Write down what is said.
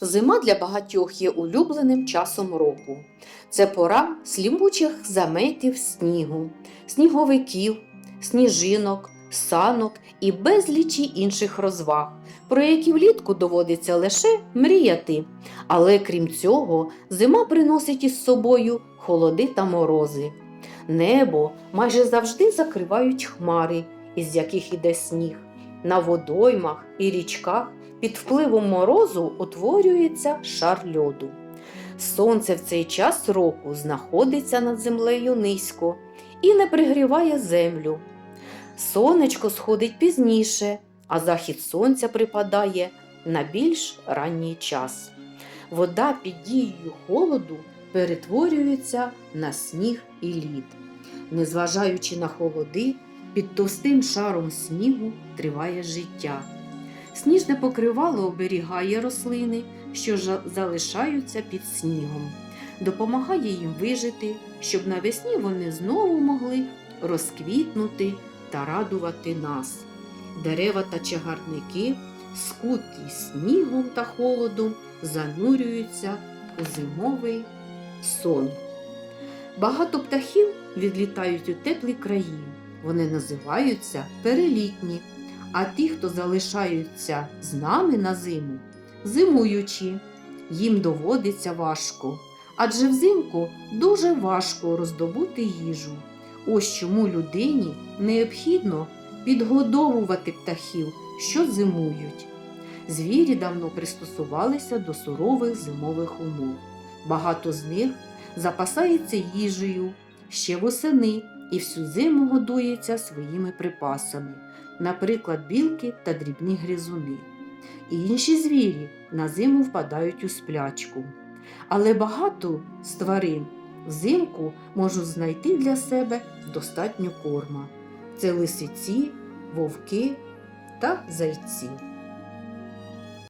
Зима для багатьох є улюбленим часом року. Це пора слімучих заметів снігу, сніговиків, сніжинок, санок і безлічі інших розваг, про які влітку доводиться лише мріяти. Але крім цього, зима приносить із собою холоди та морози. Небо майже завжди закривають хмари, із яких іде сніг. На водоймах і річках під впливом морозу утворюється шар льоду. Сонце в цей час року знаходиться над землею низько і не пригріває землю. Сонечко сходить пізніше, а захід сонця припадає на більш ранній час. Вода під дією холоду перетворюється на сніг і лід. Незважаючи на холоди, під товстим шаром снігу триває життя. Сніжне покривало оберігає рослини, що залишаються під снігом, допомагає їм вижити, щоб навесні вони знову могли розквітнути та радувати нас. Дерева та чагарники, скуті снігом та холодом, занурюються у зимовий сон. Багато птахів відлітають у теплі краї. Вони називаються перелітні, а ті, хто залишаються з нами на зиму, зимуючі. Їм доводиться важко, адже взимку дуже важко роздобути їжу. Ось чому людині необхідно підгодовувати птахів, що зимують. Звірі давно пристосувалися до сурових зимових умов. Багато з них запасається їжею ще восени і всю зиму годується своїми припасами, наприклад, білки та дрібні гризуни. І інші звірі на зиму впадають у сплячку. Але багато з тварин взимку можуть знайти для себе достатньо корма. Це лисиці, вовки та зайці.